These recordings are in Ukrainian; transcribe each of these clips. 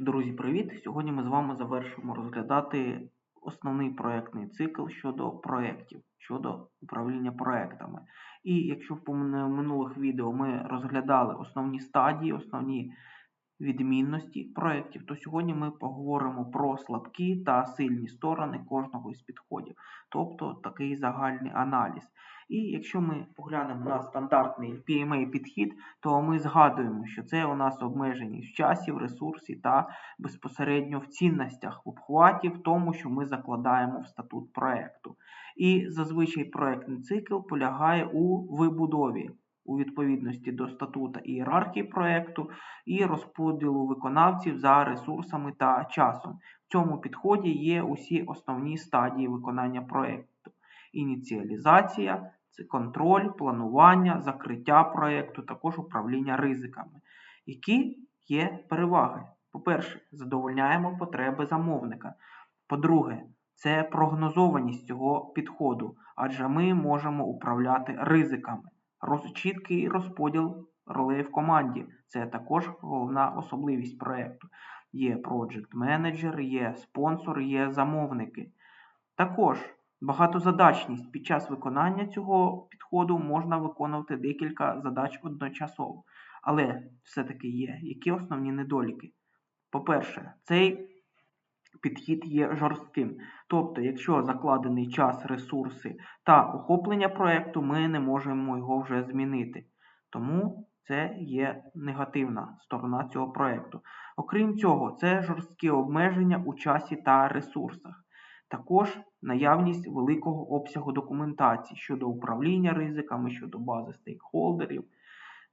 Друзі, привіт! Сьогодні ми з вами завершимо розглядати основний проєктний цикл щодо проєктів, щодо управління проєктами. І якщо в минулих відео ми розглядали основні стадії, основні відмінності проєктів, то сьогодні ми поговоримо про слабкі та сильні сторони кожного із підходів, тобто такий загальний аналіз. І якщо ми поглянемо на стандартний PMA підхід, то ми згадуємо, що це у нас обмеженість в часі, в ресурсі та безпосередньо в цінностях, в обхваті, в тому, що ми закладаємо в статут проекту. І зазвичай проектний цикл полягає у вибудові у відповідності до статута і ієрархії проекту і розподілу виконавців за ресурсами та часом. В цьому підході є усі основні стадії виконання проекту: ініціалізація, це контроль, планування, закриття проєкту, також управління ризиками. Які є переваги? По-перше, задовольняємо потреби замовника. По-друге, це прогнозованість цього підходу, адже ми можемо управляти ризиками. Роз, чіткий розподіл ролей в команді це також головна особливість проєкту. Є project менеджер, є спонсор, є замовники. Також багатозадачність під час виконання цього підходу можна виконувати декілька задач одночасово. Але все-таки є які основні недоліки. По-перше, цей підхід є жорстким. Тобто, якщо закладений час, ресурси та охоплення проєкту, ми не можемо його вже змінити. Тому це є негативна сторона цього проєкту. Окрім цього, це жорсткі обмеження у часі та ресурсах. Також наявність великого обсягу документації щодо управління ризиками, щодо бази стейкхолдерів.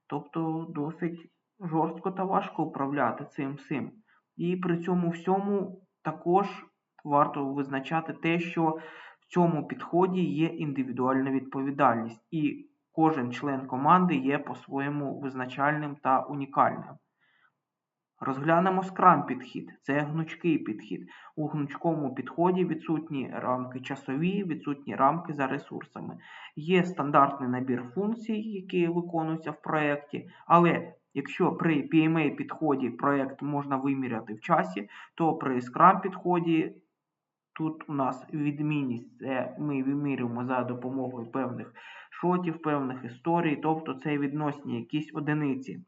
Тобто досить жорстко та важко управляти цим всім. І при цьому всьому також варто визначати те, що в цьому підході є індивідуальна відповідальність, і кожен член команди є по-своєму визначальним та унікальним. Розглянемо скрам підхід, це гнучкий підхід. У гнучкому підході відсутні рамки часові, відсутні рамки за ресурсами. Є стандартний набір функцій, які виконуються в проєкті, але якщо при PMA підході проєкт можна виміряти в часі, то при Scrum підході тут у нас відмінність, це ми вимірюємо за допомогою певних шотів, певних історій, тобто це відносні якісь одиниці.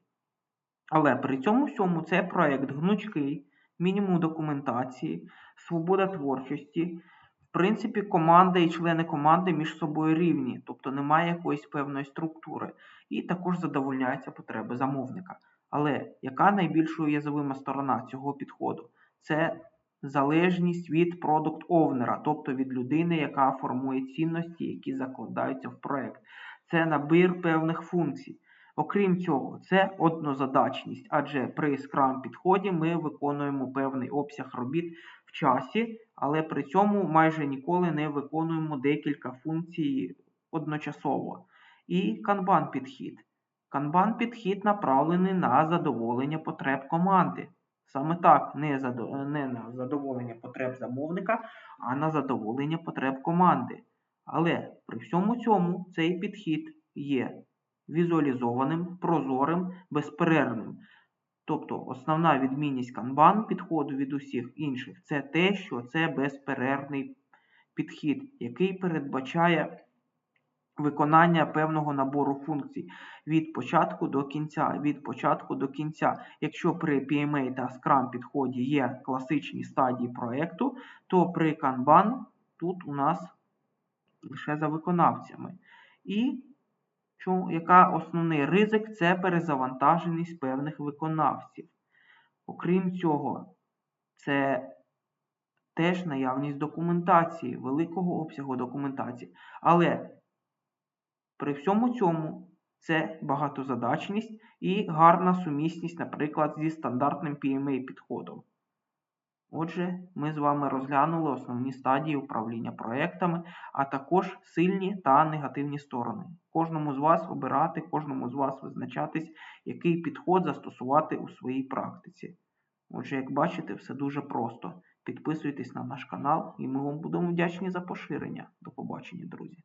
Але при цьому всьому це проєкт гнучкий, мінімум документації, свобода творчості. В принципі, команда і члени команди між собою рівні, тобто немає якоїсь певної структури. І також задовольняються потреби замовника. Але яка найбільш уязвима сторона цього підходу? Це залежність від продукт овнера тобто від людини, яка формує цінності, які закладаються в проєкт. Це набір певних функцій. Окрім цього, це однозадачність, адже при Scrum підході ми виконуємо певний обсяг робіт в часі, але при цьому майже ніколи не виконуємо декілька функцій одночасово. І Kanban підхід. Kanban підхід направлений на задоволення потреб команди. Саме так, не, задо... не на задоволення потреб замовника, а на задоволення потреб команди. Але при всьому цьому цей підхід є візуалізованим, прозорим, безперервним. Тобто основна відмінність Kanban підходу від усіх інших це те, що це безперервний підхід, який передбачає виконання певного набору функцій від початку до кінця. Від початку до кінця. Якщо при PMA та Scrum підході є класичні стадії проєкту, то при Kanban тут у нас лише за виконавцями. І яка основний ризик це перезавантаженість певних виконавців. Окрім цього, це теж наявність документації, великого обсягу документації. Але при всьому цьому це багатозадачність і гарна сумісність, наприклад, зі стандартним PMA підходом. Отже, ми з вами розглянули основні стадії управління проектами, а також сильні та негативні сторони. Кожному з вас обирати, кожному з вас визначатись, який підход застосувати у своїй практиці. Отже, як бачите, все дуже просто. Підписуйтесь на наш канал і ми вам будемо вдячні за поширення. До побачення, друзі!